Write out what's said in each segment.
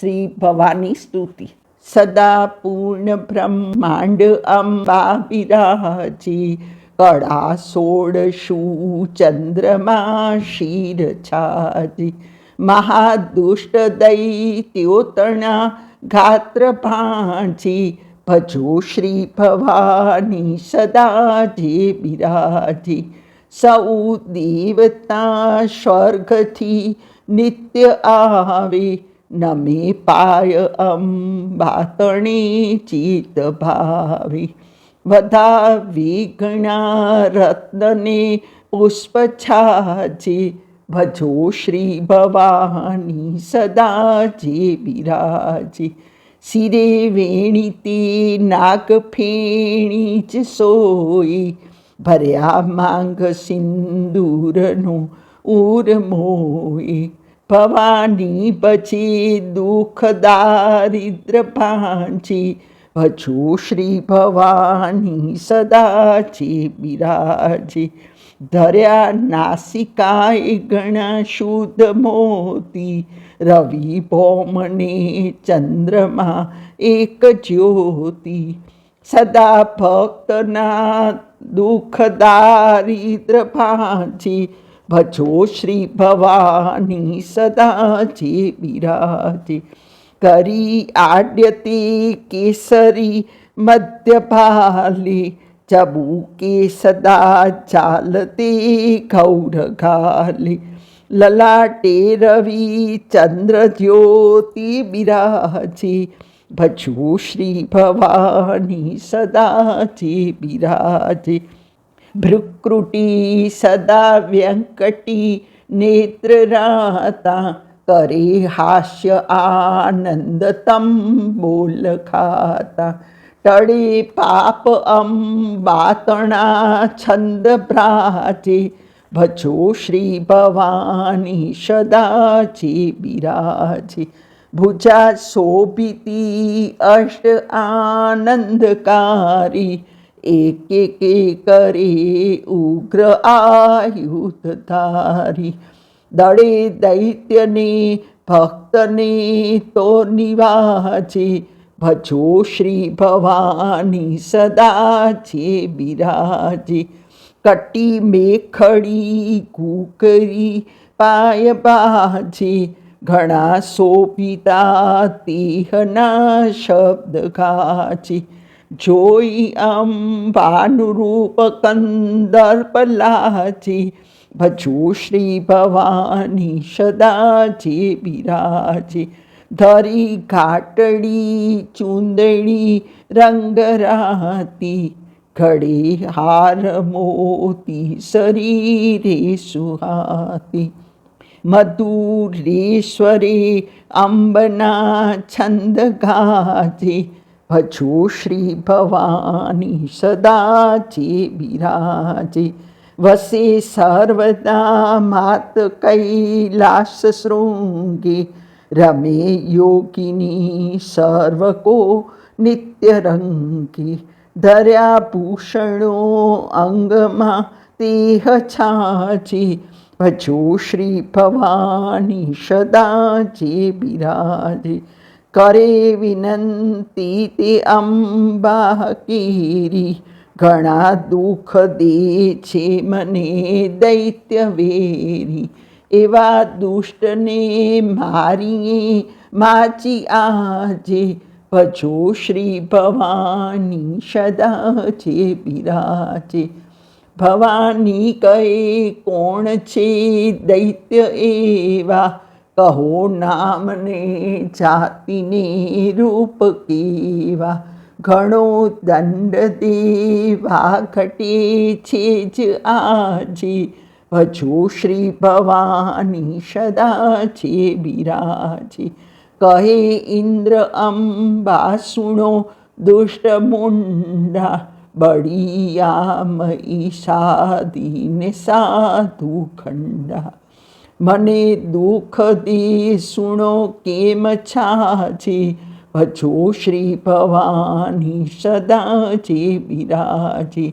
શ્રી ભવાની સ્તુતિ. સદા પૂર્ણ બ્રહ્માંડ અંબા બિરાજી. કળા સોળશું ચંદ્રમા શીર છાજી. મહાદુષ્ટ દૈત્યોતણા ગાત્ર ભાંજી. ભજો શ્રી ભવાની સદા જે બિરાજી. સૌ દેવતા સ્વર્ગથી નિત્ય આવે. નમે પાય અંબાતણી ચિત ભાવે વધાવી ઘણા રત્નને પુષ્પ છાજે ભજો શ્રી ભવાની સદા જે બિરાજે શિરે વેણીતી નાગ ફેણી જ સોઈ ભર્યા માંગ સિંદૂરનો ઉર મોઈ ભવાની પછી દુઃખ દારિદ્ર પાંચી ભજુ શ્રી ભવાની સદાચી બિરાજી. ધર્યા નાસિકાય ગણા શુદ્ધ મોતી. રવિ ભૌમને ચંદ્રમા એક જ્યોતિ. સદા ભક્તના દુઃખ દારિદ્ર ભાંચી. ભજો શ્રી ભવાની સદા જે બિરાજે કરી આડ્યતી કેસરી મધ્યભાલી ચબુકે સદા ચાલતે ગૌર ઘાલી લલાટે રવિ ચંદ્ર જ્યોતિ બિરાજે ભજો શ્રી ભવાની સદા જે બિરાજે ભ્રુકૃટી સદા વ્યંકટી નેત્રરાતા કરે હાસ્ય આનંદ તમ બોલ ખાતા. ટળે પાપ અંબાતણા છંદ ભ્રાજે. ભજો શ્રી ભવાની સદા જે બિરાજે. ભુજા શોભિતી અષ્ટ આનંદકારી. એક એક કરે ઉગ્ર આયુધ ધારી. દળે દૈત્યને, ભક્તને તો નિવાજી. ભજો શ્રી ભવાની સદા છે બિરાજી. કટી મેખડી કુકરી પાય બાજી. ઘણા સોપિતા તિહના શબ્દ ગાજે. જોઈ અંબાનું રૂપ કંદર્પ લાજે શ્રી ભવાની સદાજી બિરાજે. ધરી ઘાટડી, ચૂંદડી, રંગરાતી, ઘડે હાર મોતી, શરીરે સુહાતી. મધુરેશ્વરે અંબના છંદ ગાજે ભજો શ્રી ભવાની સદા જે બિરાજે વસે સર્વદા માત કૈલાસ શૃંગે રમે યોગિની સર્વકો નિત્ય રંગી ધર્યા ભૂષણો અંગમાં તેહ છાજી ભજો શ્રી ભવાની સદા જે બિરાજે કરે વિનંતી તે અંબા કેરી ઘણા દુઃખ દે છે મને દૈત્ય વેરી એવા દુષ્ટને મારીએ માચી આજે ભજો શ્રી ભવાની સદા છે બિરાજે ભવાની કહે કોણ છે દૈત્ય એવા કહો નામને જાતિને રૂપ કેવા? ઘણો દંડ દેવા ઘટી છે જ આજી. ભજો શ્રી ભવાની સદા છે બિરાજી. કહે ઇન્દ્ર અંબા, સુણો દુષ્ટ મુંડા બળિયા બળિયામયી સાધીને સાધુ ખંડા. મને દુઃખ દે સુણો કેમ છાજી? ભજો શ્રી ભવાની સદા જે બિરાજે.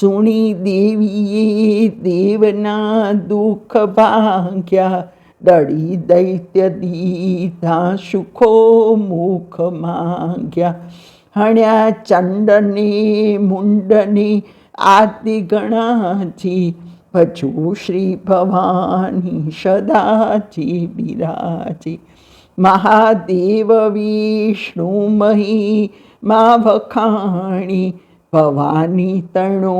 સુણી દેવીએ દેવના દુઃખ ભાગ્યા. દળી દૈત્ય દીધા સુખો મુખ માંગ્યા. હણ્યા ચંડને, મુંડને આદિ ગણાજી. ભજુ શ્રી ભવાની સદાચી બિરાજી મહાદેવ વિષ્ણુ મહી મા વખાણી ભવાની તણો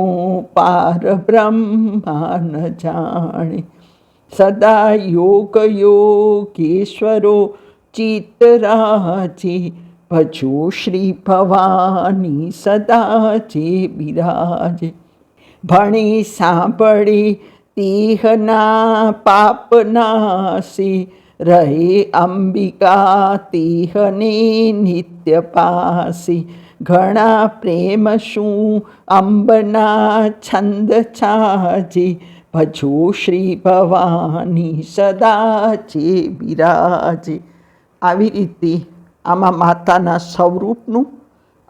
પાર બ્રહ્મા ન જાણે સદા યોગ યોગેશ્વરો ચિત્તરાજી ભજો શ્રી ભવાની સદા જે બિરાજે ભણી સાંભળી, તીહના પાપનાસી રહે અંબિકા તીહની નિત્ય પાસી. ઘણા પ્રેમ શું, અંબના છંદ છાજી. ભજો શ્રી ભવાની સદા જે બિરાજે. આવી રીતે આમાં માતાના સ્વરૂપનું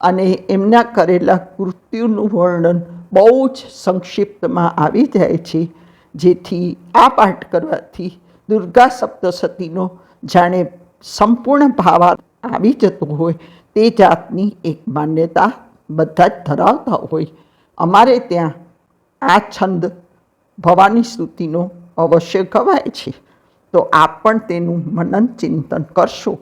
અને એમના કરેલા કૃત્યુનું વર્ણન બહુ જ સંક્ષિપ્તમાં આવી જાય છે, જેથી આ પાઠ કરવાથી દુર્ગા સપ્તસતીનો જાણે સંપૂર્ણ ભાવ આવી જતો હોય, તે જાતની એક માન્યતા બધા જ ધરાવતા હોય. અમારે ત્યાં આ છંદ ભવાની સ્તુતિનો અવશ્ય ગવાય છે. તો આપ પણ તેનું મનન ચિંતન કરશો.